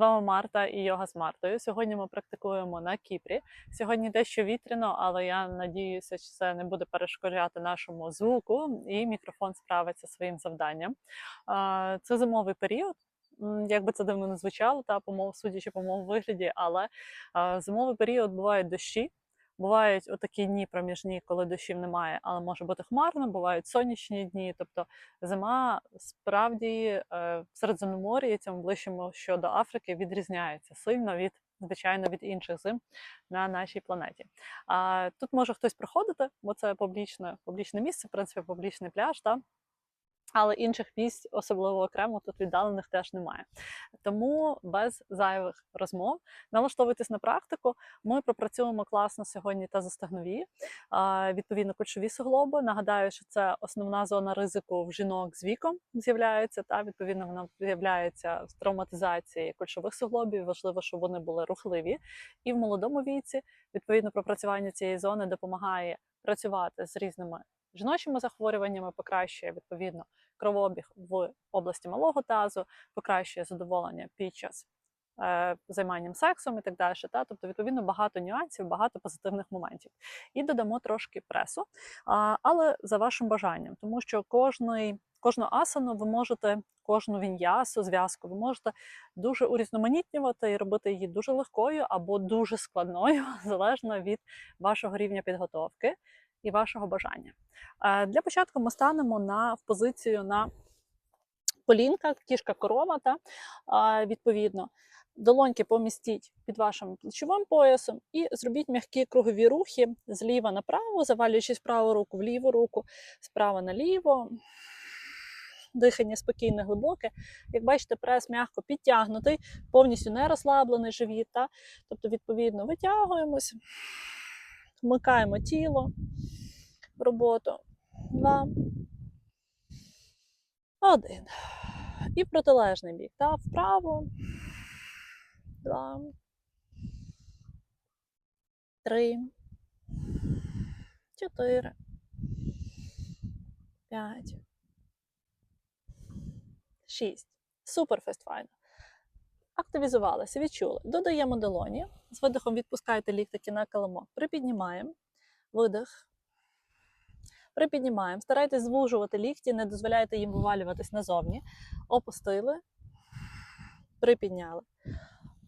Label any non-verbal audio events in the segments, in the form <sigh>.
Вами Марта і йога з Мартою. Сьогодні ми практикуємо на Кіпрі. Сьогодні дещо вітряно, але я надіюся, що це не буде перешкоджати нашому звуку, і мікрофон справиться своїм завданням. Це зимовий період. Як би це дивно не звучало, та помов, судячи по моєму вигляді, але зимовий період бувають дощі. Бувають отакі дні проміжні, коли дощів немає, але може бути хмарно, бувають сонячні дні. Тобто зима справді е, в Середземномор'ї, цьому ближчому що до Африки, відрізняється сильно від, звичайно, від інших зим на нашій планеті. А тут може хтось приходити, бо це публічне, публічне місце, в принципі, публічний пляж. Та? Але інших місць, особливо окремо, тут віддалених теж немає. Тому без зайвих розмов налаштовуйтесь на практику. Ми пропрацюємо класно сьогодні та застегнові, відповідно кульшові суглоби. Нагадаю, що це основна зона ризику в жінок з віком з'являється. Та відповідно вона з'являється в травматизації кульшових суглобів. Важливо, щоб вони були рухливі. І в молодому віці відповідно пропрацювання цієї зони допомагає працювати з різними жіночими захворюваннями, покращує відповідно кровообіг в області малого тазу, покращує задоволення під час е, займанням сексом і так далі. Та? Тобто, відповідно, багато нюансів, багато позитивних моментів. І додамо трошки пресу, а, але за вашим бажанням, тому що кожний. Кожну асану ви можете, кожну віньясу, зв'язку, ви можете дуже урізноманітнювати і робити її дуже легкою або дуже складною, <laughs> залежно від вашого рівня підготовки і вашого бажання. Е, Для початку ми станемо на в позицію на колінках, кішка корова, та відповідно. Долоньки помістіть під вашим плечовим поясом і зробіть м'які кругові рухи зліва направо, завалюючись праву руку в ліву руку, справа наліво. Дихання спокійне, глибоке. Як бачите, прес м'яко підтягнутий, повністю не розслаблений живіт. Та? Тобто, відповідно, витягуємось, вмикаємо тіло в роботу. Два. Один. І протилежний бік. Та? Вправо. Два. Три. Чотири. П'ять. Шість. Супер фестфайно. Активізувалися, відчули. Додаємо долоні. З видихом відпускайте ліктики на килимок. Припіднімаємо. Видих. Припіднімаємо. Старайтесь звужувати лікті, не дозволяйте їм вивалюватись назовні. Опустили. Припідняли.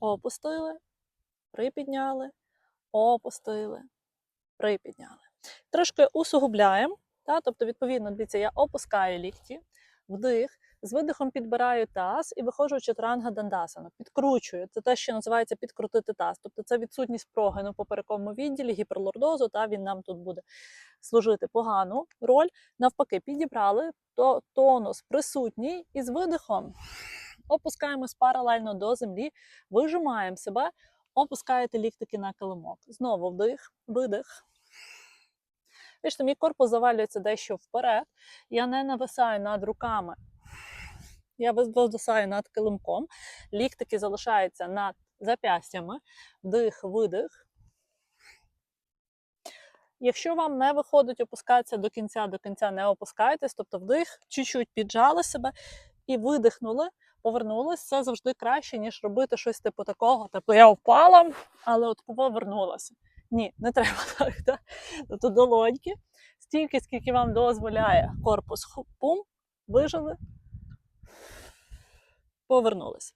Опустили. Припідняли. Опустили. Припідняли. Трошки усугубляємо. Та? Тобто, відповідно, дивіться, я опускаю лікті, вдих. З видихом підбираю таз і виходжу в чатуранга дандасану. Підкручую. Це те, що називається підкрутити таз. Тобто це відсутність прогину в поперековому відділі, гіперлордозу, та він нам тут буде служити погану роль. Навпаки, підібрали, то тонус присутній і з видихом опускаємось паралельно до землі, вижимаємо себе, опускаєте ліктики на килимок. Знову вдих, видих. Бачите, мій корпус завалюється дещо вперед. Я не нависаю над руками. Я висаю над килимком, ліктики залишаються над зап'ястями, вдих, видих. Якщо вам не виходить опускатися до кінця, до кінця не опускайтесь, тобто вдих, чуть-чуть піджали себе і видихнули, повернулись. Це завжди краще, ніж робити щось типу такого. Тобто я впала, але от повернулася. Ні, не треба <laughs> так. так? Тобто долоньки, стільки, скільки вам дозволяє корпус. Пум, вижили, повернулись.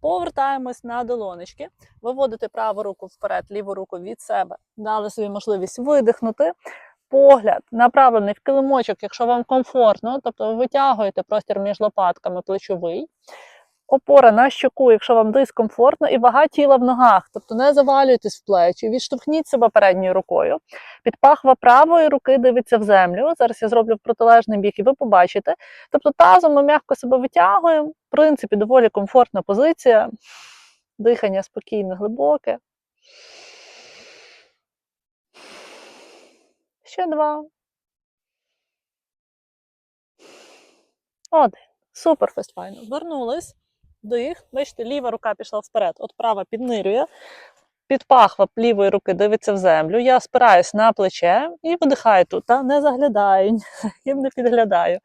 Повертаємось на долонечки, виводите праву руку вперед, ліву руку від себе, дали собі можливість видихнути. Погляд направлений в килимочок, якщо вам комфортно, тобто ви витягуєте простір між лопатками плечовий. Опора на щоку, якщо вам дискомфортно, і вага тіла в ногах, тобто не завалюйтесь в плечі, відштовхніть себе передньою рукою. Підпахва правої руки дивиться в землю. Зараз я зроблю в протилежний бік, і ви побачите. Тобто тазом ми м'яко себе витягуємо. В принципі, доволі комфортна позиція. Дихання спокійне, глибоке. Ще два. Один. Супер фестфайно. Вернулись. Дих. Бачите, ліва рука пішла вперед. От права піднирює. Підпахва лівої руки дивиться в землю. Я спираюсь на плече і видихаю тут. Та? Не заглядаю, <laughs> їм не підглядаю.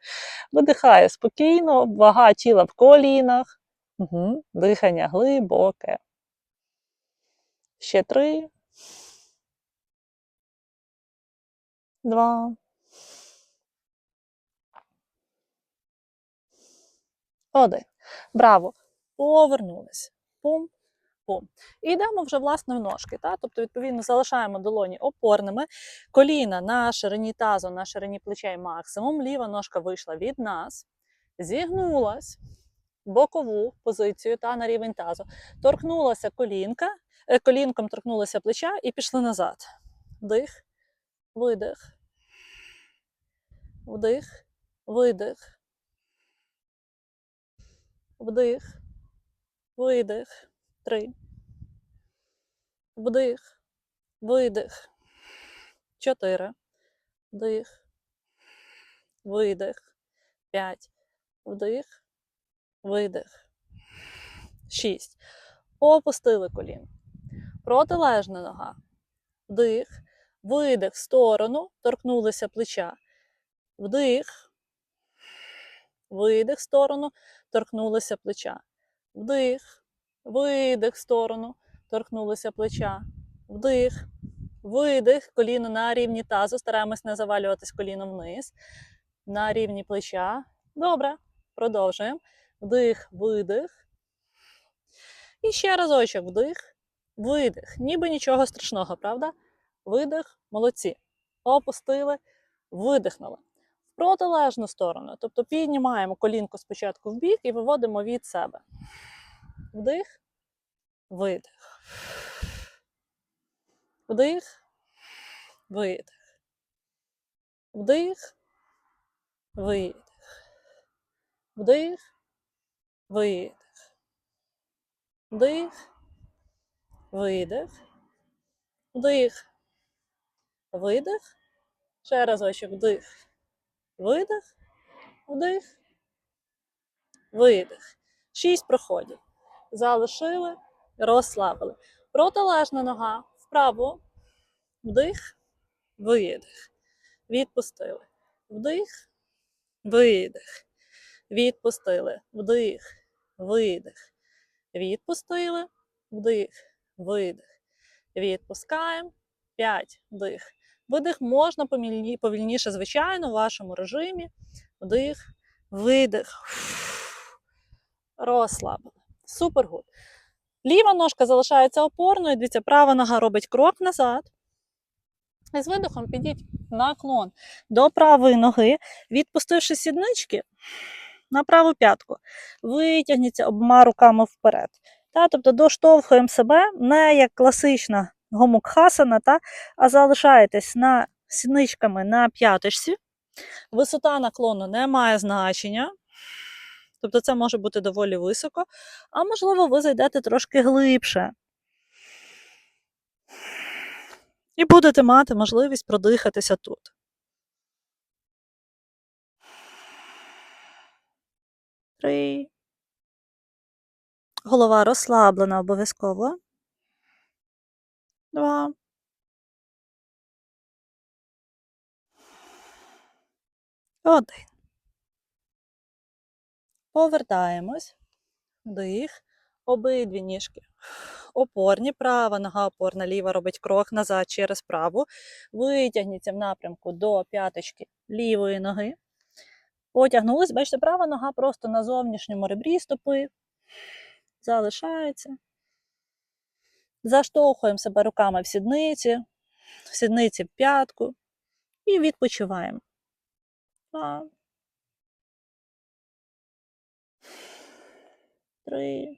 Видихаю спокійно, вага тіла в колінах. Угу. Дихання глибоке. Ще три. Два. Один. Браво. Повернулися. Пум. Пум. І йдемо вже власне в ножки. Та? Тобто, відповідно, залишаємо долоні опорними, коліна на ширині тазу, на ширині плечей максимум. Ліва ножка вийшла від нас, зігнулась бокову позицію та на рівень тазу. Торкнулася колінка, е, колінком торкнулася плеча і пішли назад. Вдих, видих. Вдих, видих. Вдих, видих. Три. Вдих, видих. Чотири. Вдих. Видих. П'ять. Вдих. Видих. Шість. Опустили коліно. Протилежна нога. Вдих. Видих в сторону. Торкнулися плеча. Вдих. Видих в сторону. Торкнулися плеча. Вдих. Видих в сторону. Торкнулися плеча. Вдих. Видих. Коліно на рівні тазу. Стараємось не завалюватись коліном вниз. На рівні плеча. Добре. Продовжуємо. Вдих, видих. І ще разочок вдих, видих. Ніби нічого страшного, правда? Видих, молодці. Опустили, видихнули. Протилежну сторону. Тобто піднімаємо колінку спочатку в бік і виводимо від себе. Вдих, видих. Вдих, видих. Вдих, видих. Вдих, видих. Вдих, видих. Вдих. Видих. Ще разочок вдих. Видих. Вдих. Видих. Шість проходів. Залишили, розслабили. Протилежна нога вправо. Вдих, видих. Відпустили. Вдих, видих. Відпустили. Вдих, видих. Відпустили. Вдих, видих. Відпускаємо. П'ять. Вдих. Видих можна повільніше, звичайно, в вашому режимі. Вдих, видих. Розслабили. Супер гуд. Ліва ножка залишається опорною. Дивіться, права нога робить крок назад. І з видихом підіть наклон до правої ноги, відпустивши сіднички на праву п'ятку. Витягніться обома руками вперед. Та, тобто доштовхуємо себе не як класична гомукхасана, та, а залишаєтесь на сідничками на п'яточці. Висота наклону не має значення. Тобто це може бути доволі високо, а можливо, ви зайдете трошки глибше. І будете мати можливість продихатися тут. Три. Голова розслаблена обов'язково. Два. Один. Повертаємось. Вдих. Обидві ніжки. Опорні. Права нога опорна, ліва робить крок назад через праву. Витягніться в напрямку до п'яточки лівої ноги. Потягнулись. Бачите, права нога просто на зовнішньому ребрі стопи. Залишається. Заштовхуємо себе руками в сідниці, в сідниці в п'ятку і відпочиваємо. Два. Три.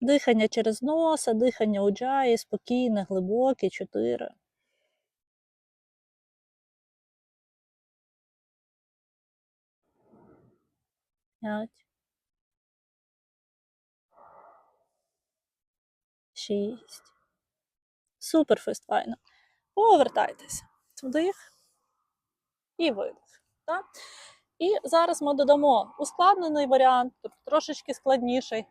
Дихання через носа, дихання у джаї, спокійне, глибоке, чотири. П'ять. Шість. Супер файно. Повертайтеся. Вдих і видих. Так? І зараз ми додамо ускладнений варіант, тобто трошечки складніший.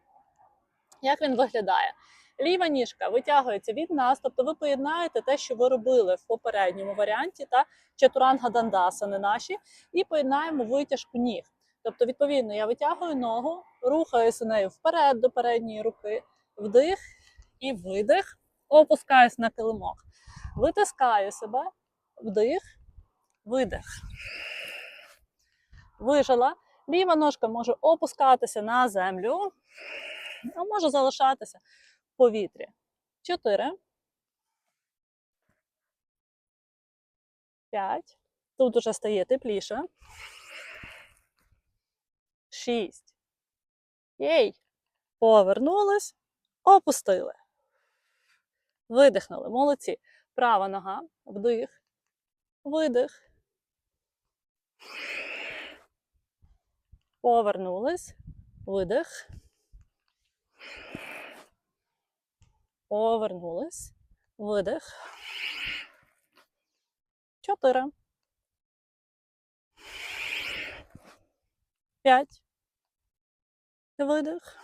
Як він виглядає? Ліва ніжка витягується від нас, тобто ви поєднаєте те, що ви робили в попередньому варіанті, та чатуранга дандасани наші, і поєднаємо витяжку ніг. Тобто, відповідно, я витягую ногу, рухаюся нею вперед до передньої руки, вдих і видих, опускаюсь на килимок. Витискаю себе, вдих, видих. Вижила. Ліва ножка може опускатися на землю, а може залишатися в повітрі. Чотири. П'ять. Тут уже стає тепліше. Шість. Єй. Повернулись. Опустили. Видихнули. Молодці. Права нога. Вдих. Видих. Повернулись. Видих. Повернулись. Видих. Чотири. П'ять. Видих.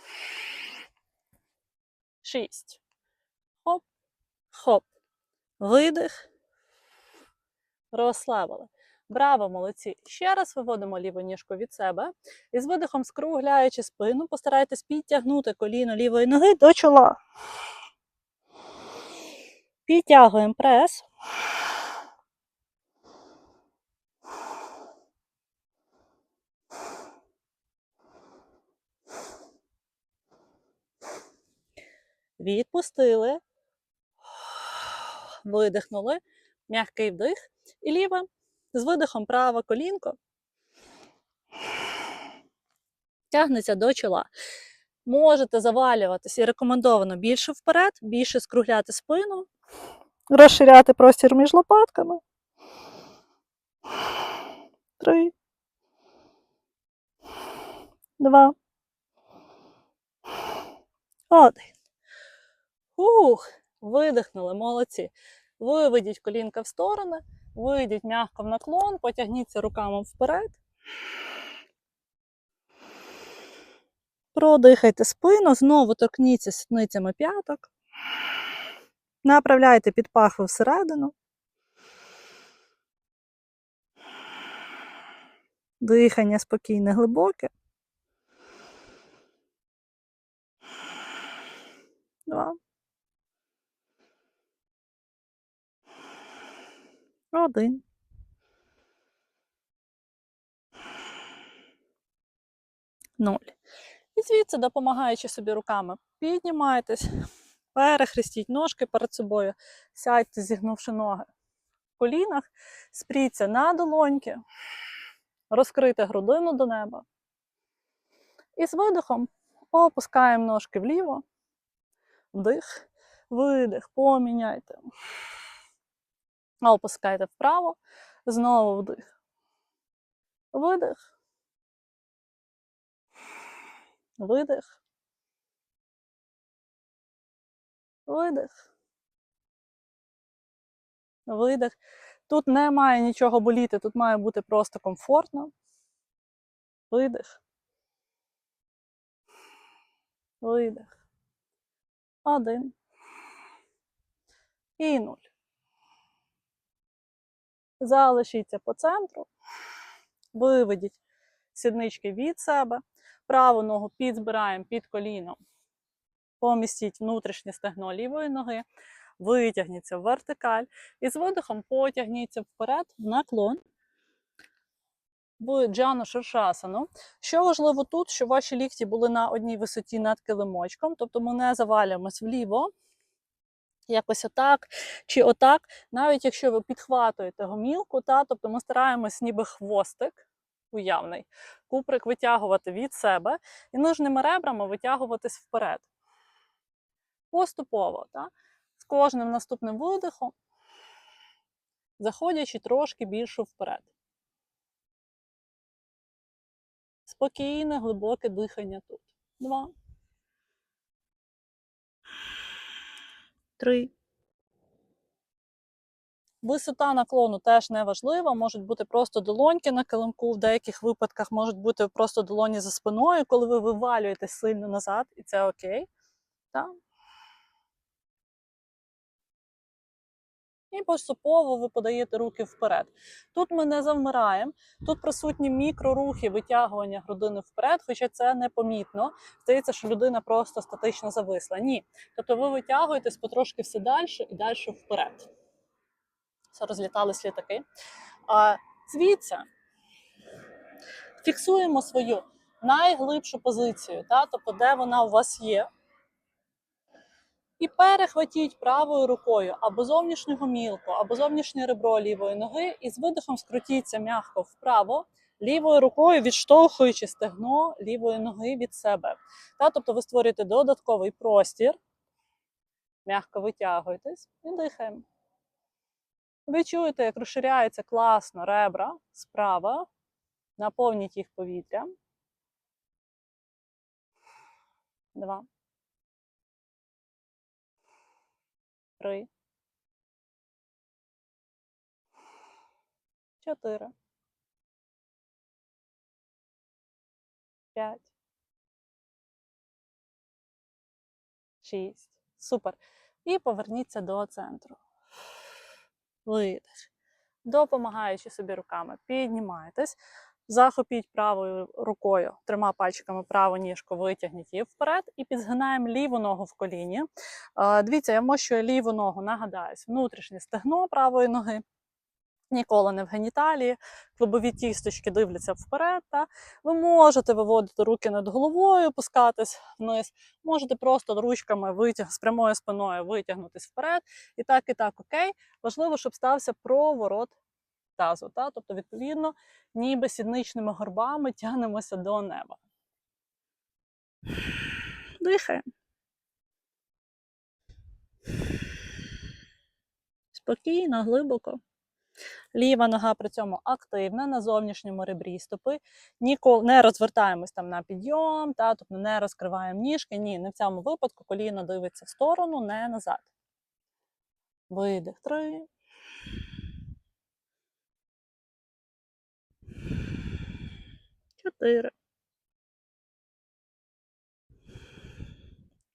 Шість. Хоп. Видих. Розслабили. Браво, молодці. Ще раз виводимо ліву ніжку від себе. І з видихом, скругляючи спину, постарайтесь підтягнути коліно лівої ноги до чола. Підтягуємо прес. Відпустили. Видихнули. М'який вдих. І ліве. З видихом праве колінко. Тягнеться до чола. Можете завалюватися і рекомендовано більше вперед, більше скругляти спину, розширяти простір між лопатками. Три. Два. Один. Ух, видихнули, молодці. Виведіть колінка в сторони, вийдіть м'яко в наклон, потягніться руками вперед. Продихайте спину, знову торкніться сідницями п'яток. Направляйте під пахви всередину. Дихання спокійне, глибоке. Два. Один. Ноль. І звідси, допомагаючи собі руками, піднімайтесь, перехрестіть ножки перед собою, сядьте, зігнувши ноги в колінах, спріться на долоньки, розкрийте грудину до неба. І з видихом опускаємо ножки вліво, вдих, видих, поміняйте. Опускайте вправо, знову вдих. Видих. Видих. Видих. Видих. Тут не має нічого боліти, тут має бути просто комфортно. Видих. Видих. Один. І нуль. Залишіться по центру. Виведіть сіднички від себе. Праву ногу підзбираємо під коліном. Помістіть внутрішнє стегно лівої ноги. Витягніться в вертикаль. І з видихом потягніться вперед в наклон. В джану шершасану. Що важливо тут, що ваші лікті були на одній висоті над килимочком, тобто ми не завалюємось вліво, якось отак чи отак. Навіть якщо ви підхватуєте гомілку, та, тобто ми стараємось ніби хвостик уявний, куприк витягувати від себе і нижними ребрами витягуватись вперед. Поступово, та, з кожним наступним видихом, заходячи трошки більше вперед. Спокійне, глибоке дихання тут. Два. Три. Висота наклону теж не важлива, можуть бути просто долоньки на килимку, в деяких випадках можуть бути просто долоні за спиною, коли ви вивалюєте сильно назад, і це окей. Так. І поступово ви подаєте руки вперед. Тут ми не завмираємо, тут присутні мікрорухи витягування грудини вперед, хоча це непомітно. Здається, що людина просто статично зависла. Ні. Тобто ви витягуєтесь потрошки все далі і далі вперед. Все розлітались літаки. А звідси фіксуємо свою найглибшу позицію, та? тобто де вона у вас є. І перехватіть правою рукою або зовнішнього мілку, або зовнішнє ребро лівої ноги, і з видихом скрутіться м'яко вправо, лівою рукою відштовхуючи стегно лівої ноги від себе. Та? Тобто ви створюєте додатковий простір, м'яко витягуєтесь і дихаємо. Ви чуєте, як розширяються класно ребра справа, наповніть їх повітрям. Два. Три. Чотири. П'ять. Шість. Супер. І поверніться до центру. Видих. Допомагаючи собі руками, піднімайтесь. Захопіть правою рукою, трьома пальчиками праву ніжку, витягніть її вперед і підзгинаємо ліву ногу в коліні. Е, Дивіться, я вмощую ліву ногу, нагадаюсь, внутрішнє стегно правої ноги. Ніколи не в геніталії, клубові тісточки дивляться вперед. Та? Ви можете виводити руки над головою, опускатись вниз, можете просто ручками витяг, з прямою спиною витягнутись вперед. І так, і так, окей. Важливо, щоб стався проворот тазу. Та? Тобто, відповідно, ніби сідничними горбами тягнемося до неба. Дихаємо. Спокійно, глибоко. Ліва нога при цьому активна на зовнішньому ребрі стопи. Ніколи не розвертаємось там на підйом, та, тобто не розкриваємо ніжки. Ні, не в цьому випадку коліно дивиться в сторону, не назад. Видих. Три. Чотири.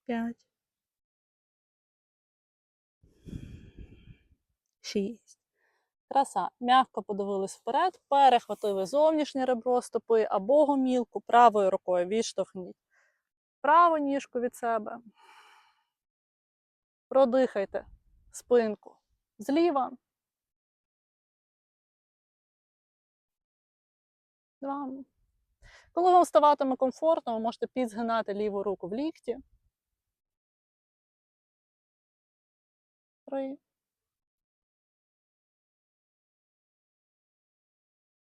П'ять. Шість. Краса. М'яко подивились вперед, перехватили зовнішнє ребро стопи або гомілку, правою рукою відштовхніть праву ніжку від себе. Продихайте спинку зліва. Два. Коли вам ставатиме комфортно, ви можете підзгинати ліву руку в лікті. Три.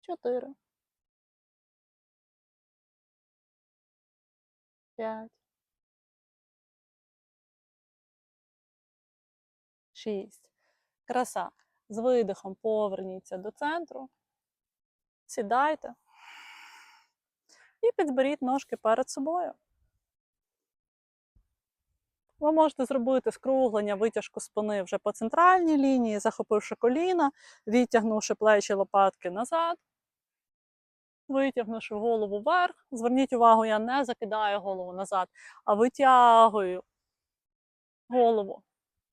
Чотири. П'ять. Шість. Краса. З видихом поверніться до центру. Сідайте. І підберіть ножки перед собою. Ви можете зробити скруглення, витяжку спини вже по центральній лінії, захопивши коліна, відтягнувши плечі лопатки назад, витягнувши голову вверх. Зверніть увагу, я не закидаю голову назад, а витягую голову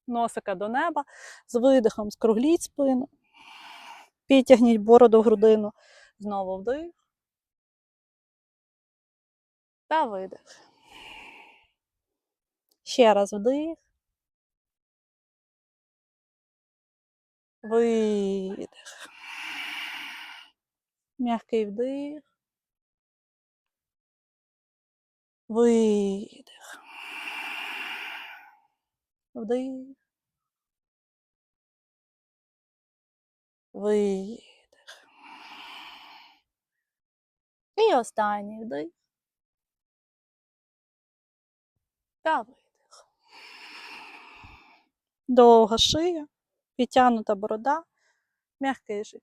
носика до неба, з видихом скругліть спину, підтягніть бороду в грудину, знову вдих та видих. Ще раз вдих. Видих. М'який вдих. Видих. Вдих. Видих. І останній вдих. Та видих. Довга шия, підтягнута борода, м'який живіт.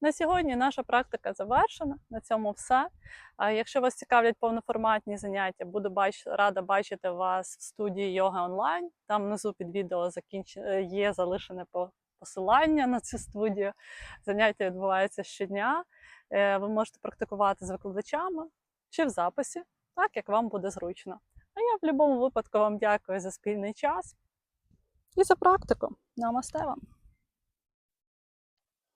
На сьогодні наша практика завершена. На цьому все. Якщо вас цікавлять повноформатні заняття, буду бач... рада бачити вас в студії йога онлайн. Там внизу під відео закінч... е, є залишене по- посилання на цю студію. Заняття відбуваються щодня. Е, Ви можете практикувати з викладачами чи в записі, так як вам буде зручно. А я в будь-якому випадку вам дякую за спільний час. і за практику. Намасте вам.